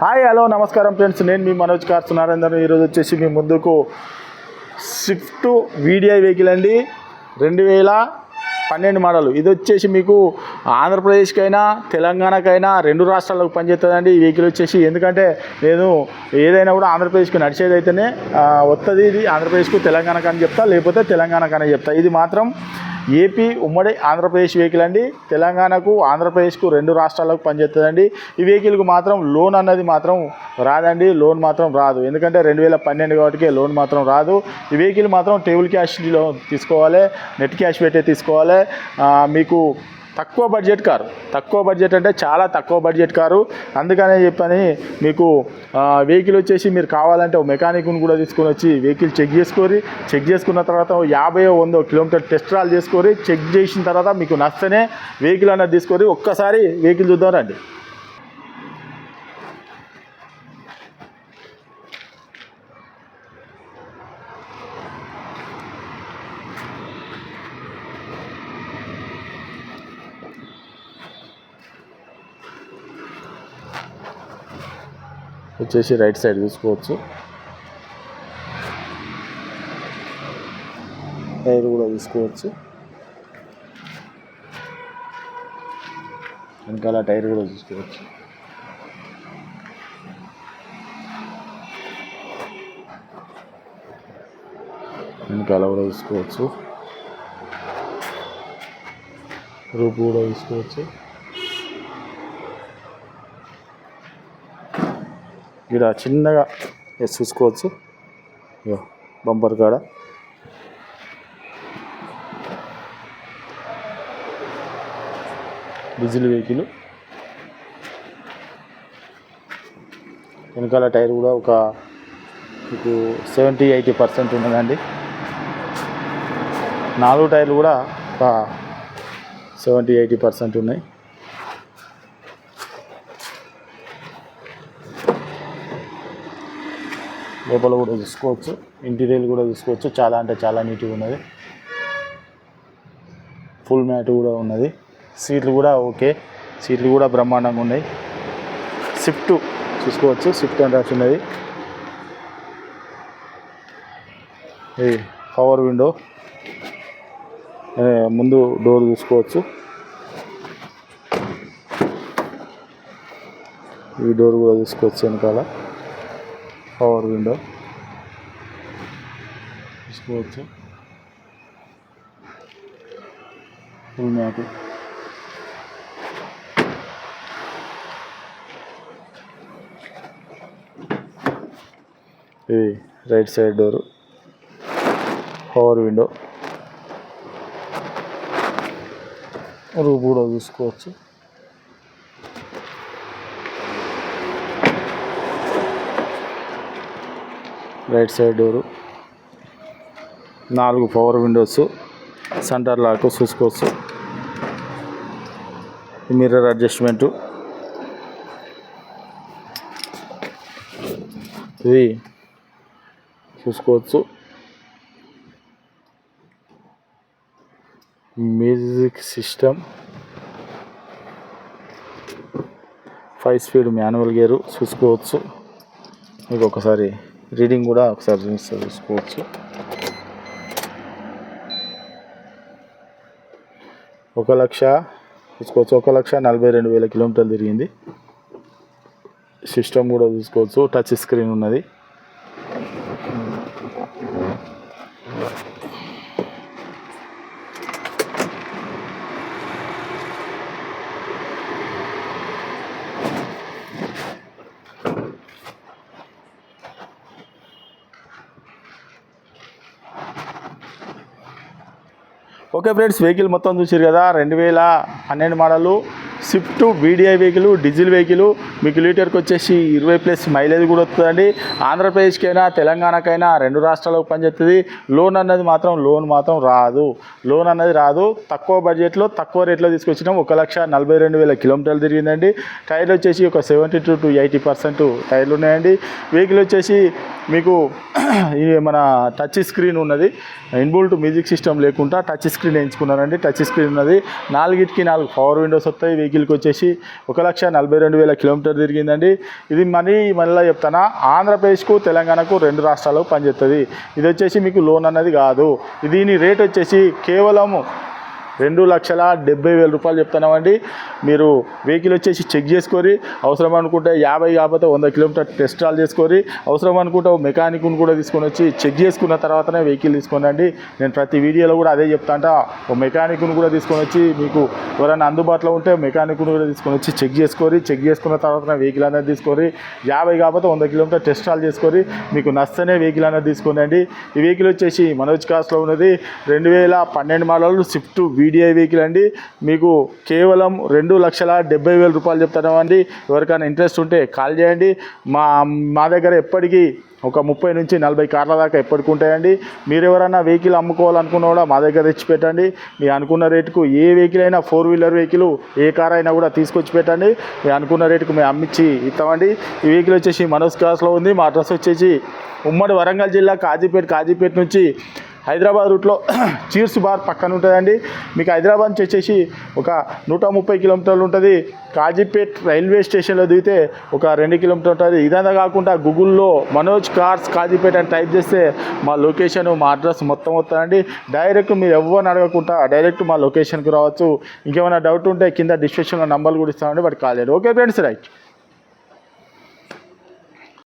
Hi hello నమస్కారం friends. నేను మీ Manoj cars సునారేందర్ ఈరోజు వచ్చేసి మీ ముందుకు స్విఫ్ట్ వీడిఐ వెహికల్ అండి. రెండు వేల పన్నెండు మోడల్. ఇది వచ్చేసి మీకు ఆంధ్రప్రదేశ్కైనా తెలంగాణకైనా రెండు రాష్ట్రాలకు పనిచేస్తుందండి ఈ వెహికల్ వచ్చేసి. ఎందుకంటే నేను ఏదైనా కూడా ఆంధ్రప్రదేశ్కి నడిచేది అయితేనే వస్తుంది ఇది ఆంధ్రప్రదేశ్కు తెలంగాణకు అని చెప్తా లేకపోతే తెలంగాణకు అని చెప్తా. ఇది మాత్రం ఏపీ ఉమ్మడి ఆంధ్రప్రదేశ్ వెహికల్ అండి. తెలంగాణకు ఆంధ్రప్రదేశ్కు రెండు రాష్ట్రాలకు పనిచేస్తుందండి. ఈ వెహికల్కు మాత్రం లోన్ అన్నది మాత్రం రాదండి. లోన్ మాత్రం రాదు. ఎందుకంటే రెండు వేల పన్నెండు కాబట్టి లోన్ మాత్రం రాదు. ఈ వెహికల్ మాత్రం టేబుల్ క్యాష్లో తీసుకోవాలి నెట్ క్యాష్ పెట్టే తీసుకోవాలి. మీకు తక్కువ బడ్జెట్ కారు. తక్కువ బడ్జెట్ అంటే చాలా తక్కువ బడ్జెట్ కారు. అందుకనే చెప్పని మీకు వెహికల్ వచ్చేసి మీరు కావాలంటే ఒక మెకానిక్ను కూడా తీసుకొని వచ్చి వెహికల్ చెక్ చేసుకొని చెక్ చేసుకున్న తర్వాత యాభై వందో కిలోమీటర్ టెస్ట్ రాల్ చేసుకొని చెక్ చేసిన తర్వాత మీకు నచ్చనే వెహికల్ అన్నది తీసుకొని ఒక్కసారి వెహికల్ చూద్దాం రండి. వచ్చేసి రైట్ సైడ్ చూసుకోవచ్చు. టైర్ కూడా చూసుకోవచ్చు. వెనకాల టైర్ కూడా చూసుకోవచ్చు. వెనకాల కూడా చూసుకోవచ్చు. రూపు కూడా చూసుకోవచ్చు. ఇక్కడ చిన్నగా చూసుకోవచ్చు. ఇగో బంపర్ కాడ. Diesel vehicle. వెనకాల టైర్ కూడా ఒక మీకు సెవెంటీ ఎయిటీ పర్సెంట్ ఉన్నదండి. నాలుగు టైర్లు కూడా ఒక సెవెంటీ ఎయిటీ పర్సెంట్ ఉన్నాయి. లోపల కూడా చూసుకోవచ్చు ఇంటీరియర్ కూడా చూసుకోవచ్చు చాలా అంటే చాలా నీట్గా ఉన్నది. ఫుల్ మ్యాట్ కూడా ఉన్నది. సీట్లు కూడా ఓకే సీట్లు కూడా బ్రహ్మాండంగా ఉన్నాయి. స్విఫ్ట్ చూసుకోవచ్చు. స్విఫ్ట్ అని రాసి ఉన్నది. ఇది పవర్ విండో eh, ముందు డోర్ చూసుకోవచ్చు. ఈ డోర్ కూడా చూసుకోవచ్చు వెనకాల. Power window. చూసుకోవచ్చు ఫుల్ మ్యాట్ ఇది right side door. Power window. Roof కూడా చూసుకోవచ్చు. Right side door. నాలుగు పవర్ విండోస్ సెంటర్ లాక్ చూసుకోవచ్చు మిర్రర్ అడ్జస్ట్మెంటు. ఇది చూసుకోవచ్చు music system. Five speed manual gear చూసుకోవచ్చు మీకు ఒకసారి రీడింగ్ కూడా ఒకసారి చూస్తే చూసుకోవచ్చు ఒక లక్ష చూసుకోవచ్చు ఒక లక్ష నలభై రెండు వేల కిలోమీటర్లు తిరిగింది. సిస్టమ్ కూడా చూసుకోవచ్చు. టచ్ స్క్రీన్ ఉన్నది. ఓకే ఫ్రెండ్స్ వెహికల్ మొత్తం చూసారు కదా రెండు వేల పన్నెండు model. Swift VDI vehicle diesel vehicle మీకు లీటర్కి వచ్చేసి ఇరవై ప్లస్ మైలేజ్ కూడా వస్తుందండి. ఆంధ్రప్రదేశ్కైనా తెలంగాణకైనా రెండు రాష్ట్రాలకు పనిచేస్తుంది. లోన్ అన్నది మాత్రం లోన్ మాత్రం రాదు. లోన్ అన్నది రాదు. తక్కువ బడ్జెట్లో తక్కువ రేట్లో తీసుకొచ్చినాం. ఒక లక్ష నలభై రెండు వేల కిలోమీటర్లు తిరిగిందండి. టైర్లు వచ్చేసి ఒక seventy two to eighty percent టైర్లు ఉన్నాయండి. వెహికల్ వచ్చేసి మీకు మన టచ్ స్క్రీన్ ఉన్నది. ఇన్బుల్ట్ మ్యూజిక్ సిస్టమ్ లేకుండా టచ్ స్క్రీన్ ఎంచుకున్నారండి టచ్ స్క్రీన్ ఉన్నది. నాలుగిటికి నాలుగు పవర్ విండోస్ వస్తాయి. వెహికల్కి వచ్చేసి ఒక లక్ష నలభై రెండు వేల కిలోమీటర్ తిరిగిందండి. ఇది మనీ మళ్ళీ చెప్తానా? ఆంధ్రప్రదేశ్కు తెలంగాణకు రెండు రాష్ట్రాలకు పనిచేస్తుంది ఇది వచ్చేసి మీకు లోన్ అన్నది కాదు. దీని రేట్ వచ్చేసి కేవలము రెండు లక్షల డెబ్బై వేల రూపాయలు చెప్తున్నామండి. మీరు వెహికల్ వచ్చేసి చెక్ చేసుకొని అవసరం అనుకుంటే యాభై కాకపోతే వంద కిలోమీటర్ టెస్ట్ రాల్ చేసుకొని అవసరం అనుకుంటే మెకానిక్ను కూడా తీసుకొని వచ్చి చెక్ చేసుకున్న తర్వాతనే వెహికల్ తీసుకోనండి. నేను ప్రతి వీడియోలో కూడా అదే చెప్తా ఒక ఓ మెకానిక్ను కూడా తీసుకొని వచ్చి మీకు ఎవరైనా అందుబాటులో ఉంటే మెకానిక్ను కూడా తీసుకొని వచ్చి చెక్ చేసుకొని చెక్ చేసుకున్న తర్వాత వెహికల్ అనేది తీసుకొని యాభై కాకపోతే వంద కిలోమీటర్ టెస్ట్ రాల్ చేసుకొని మీకు నచ్చనే వెహికల్ అనేది తీసుకోనండి. ఈ వెహికల్ వచ్చేసి మనోజ్ కాస్ట్లో ఉన్నది. రెండు వేల పన్నెండు మోడల్ స్విఫ్ట్ వీడిఐ వెహికల్ అండి. మీకు కేవలం రెండు లక్షల డెబ్బై వేల రూపాయలు చెప్తామండి ఎవరికైనా ఇంట్రెస్ట్ ఉంటే కాల్ చేయండి. మా మా దగ్గర ఎప్పటికీ ఒక ముప్పై నుంచి నలభై కార్ల దాకా ఎప్పటికి ఉంటాయండి. మీరు ఎవరైనా వెహికల్ అమ్ముకోవాలనుకున్న కూడా మా దగ్గర తెచ్చి పెట్టండి. మీ అనుకున్న రేటుకు ఏ వెహికల్ అయినా ఫోర్ వీలర్ వెహికల్ ఏ కార్ అయినా కూడా తీసుకొచ్చి పెట్టండి. మీ అనుకున్న రేటుకు మేము అమ్మించి ఇస్తామండి. ఈ వెహికల్ వచ్చేసి మనోజ్ కార్స్లో ఉంది. మా అడ్రస్ వచ్చేసి ఉమ్మడి వరంగల్ జిల్లా కాజీపేట కాజీపేట నుంచి హైదరాబాద్ రూట్లో చీర్స్ బార్ పక్కన ఉంటుందండి. మీకు హైదరాబాద్ నుంచి వచ్చేసి ఒక నూట ముప్పై కిలోమీటర్లు ఉంటుంది. కాజీపేట్ రైల్వే స్టేషన్లో దిగితే ఒక రెండు కిలోమీటర్ ఉంటుంది. ఇదంతా కాకుండా గూగుల్లో మనోజ్ కార్స్ కాజీపేట్ అని టైప్ చేస్తే మా లొకేషన్ మా అడ్రస్ మొత్తం వస్తుందండి. డైరెక్ట్ మీరు ఎవరిని అడగకుండా డైరెక్ట్ మా లొకేషన్కి రావచ్చు. ఇంకేమైనా డౌట్ ఉంటే కింద డిస్క్రిప్షన్లో నంబర్లు కూడా ఇస్తామండి. వాటికి కాలేదు ఓకే ఫ్రెండ్స్ రైట్.